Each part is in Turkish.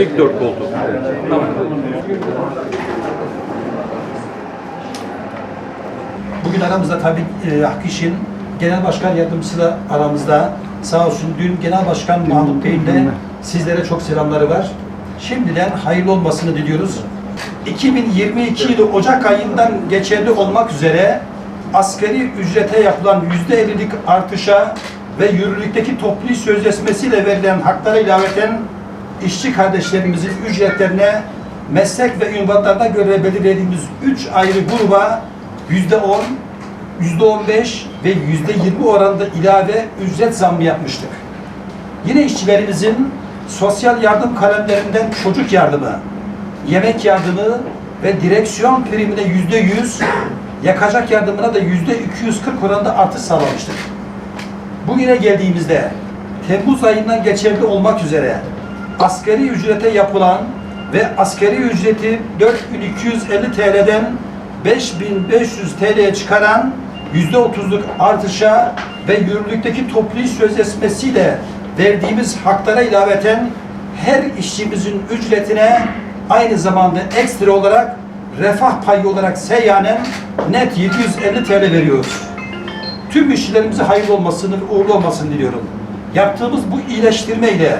İlk dört koltuk. Tamam. Bugün aramızda tabii e, Hakkı İş'in Genel Başkan Yardımcısı da aramızda. Sağ olsun dün Genel Başkan Mahmut Bey'in de sizlere çok selamları var. Şimdiden hayırlı olmasını diliyoruz. 2022 yılı Ocak ayından geçerli olmak üzere askeri ücrete yapılan %50'lik artışa ve yürürlükteki toplu sözleşmesiyle verilen haklara ilaveten işçi kardeşlerimizin ücretlerine meslek ve ünvanlarına göre belirlediğimiz 3 ayrı gruba yüzde 10, yüzde 15 ve yüzde 20 oranında ilave ücret zammı yapmıştık. Yine işçilerimizin sosyal yardım kalemlerinden çocuk yardımı, yemek yardımı ve direksiyon primine yüzde 100, yakacak yardımına da yüzde 240 oranında artış sağlamıştık. Bugüne geldiğimizde Temmuz ayından geçerli olmak üzere asgari ücrete yapılan ve asgari ücreti 4250 TL'den 5500 TL'ye çıkaran %30'luk artışa ve yürürlükteki toplu iş sözleşmesiyle verdiğimiz haklara ilaveten her işçimizin ücretine aynı zamanda ekstra olarak refah payı olarak seyyanen net 750 TL veriyoruz. Tüm işçilerimize hayırlı olmasını, uğurlu olmasını diliyorum. Yaptığımız bu iyileştirme ile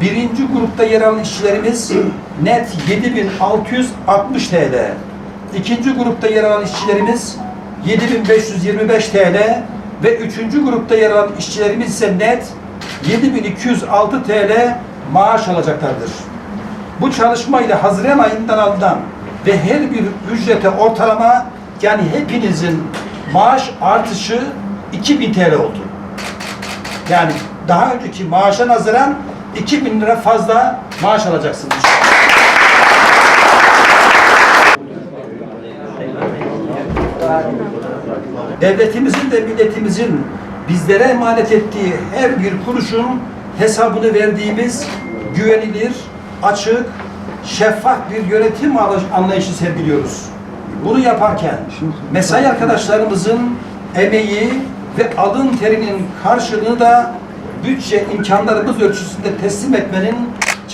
birinci grupta yer alan işçilerimiz net 7660 TL. İkinci grupta yer alan işçilerimiz 7525 TL ve üçüncü grupta yer alan işçilerimiz ise net 7206 TL maaş alacaklardır. Bu çalışma ile Haziran ayından alınan ve her bir ücrete ortalama yani hepinizin maaş artışı 2000 TL oldu. Yani daha önceki maaşa nazaran 2000 lira fazla maaş alacaksınız. Devletimizin ve milletimizin bizlere emanet ettiği her bir kuruşun hesabını verdiğimiz güvenilir, açık, şeffaf bir yönetim anlayışı sergiliyoruz. Bunu yaparken mesai arkadaşlarımızın emeği ve alın terinin karşılığını da bütçe imkanlarımız ölçüsünde teslim etmenin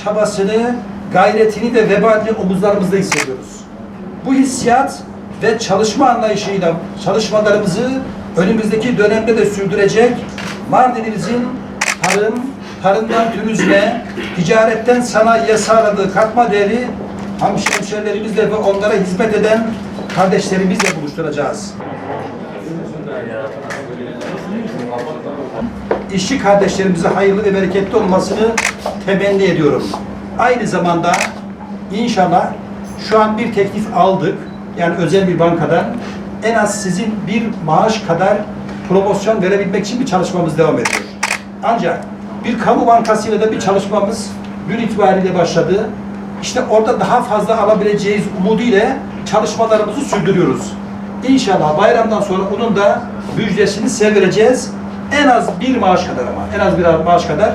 çabasını, gayretini ve vebalini omuzlarımızda hissediyoruz. Bu hissiyat ve çalışma anlayışıyla çalışmalarımızı önümüzdeki dönemde de sürdürecek Mardin'imizin tarım, tarımdan turizme, ticaretten sanayiye sağladığı katma değeri hemşehrilerimizle ve onlara hizmet eden kardeşlerimizle buluşturacağız. İşçi kardeşlerimize hayırlı ve bereketli olmasını temenni ediyorum. Aynı zamanda inşallah şu an bir teklif aldık. Yani özel bir bankadan en az sizin bir maaş kadar promosyon verebilmek için bir çalışmamız devam ediyor. Ancak bir kamu bankasıyla da bir çalışmamız dün itibariyle başladı. İşte orada daha fazla alabileceğiz umudu ile çalışmalarımızı sürdürüyoruz. İnşallah bayramdan sonra onun da müjdesini size vereceğiz. En az bir maaş kadar ama en az bir maaş kadar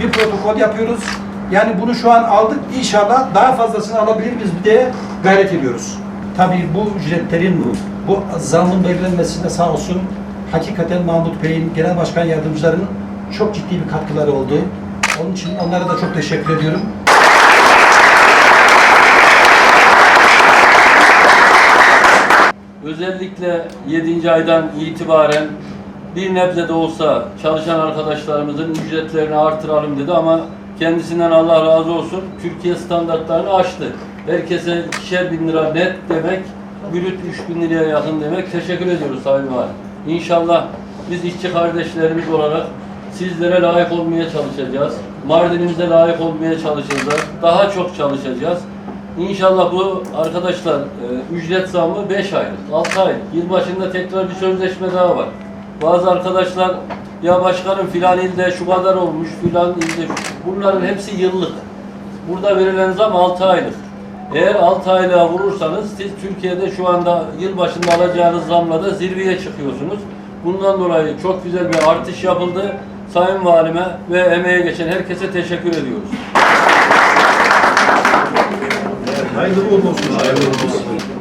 bir protokol yapıyoruz. Yani bunu şu an aldık. İnşallah daha fazlasını alabilir miyiz diye gayret ediyoruz. Tabii bu ücretlerin bu, zammın belirlenmesinde sağ olsun hakikaten Mahmut Bey'in, Genel Başkan Yardımcılarının çok ciddi bir katkıları oldu. Onun için onlara da çok teşekkür ediyorum. Özellikle 7. aydan itibaren bir nebze de olsa çalışan arkadaşlarımızın ücretlerini artıralım dedi ama kendisinden Allah razı olsun Türkiye standartlarını aştı. Herkese ikişer bin lira net demek, brüt 3 bin liraya yakın demek. Teşekkür ediyoruz Sayın Valim. İnşallah biz işçi kardeşlerimiz olarak sizlere layık olmaya çalışacağız. Mardin'imize layık olmaya çalışacağız. Daha çok çalışacağız. İnşallah bu arkadaşlar e, ücret zammı 5 aylık, 6 aylık. Yılbaşında tekrar bir sözleşme daha var. Bazı arkadaşlar ya başkanım filan ilde şu kadar olmuş, filan ilde. Bunların hepsi yıllık. Burada verilen zam 6 aylık. Eğer 6 aylığa vurursanız siz Türkiye'de şu anda yılbaşında alacağınız zamla da zirveye çıkıyorsunuz. Bundan dolayı çok güzel bir artış yapıldı. Sayın Valime ve emeğe geçen herkese teşekkür ediyoruz. Hayırlı olsun. Hayırlı olsun.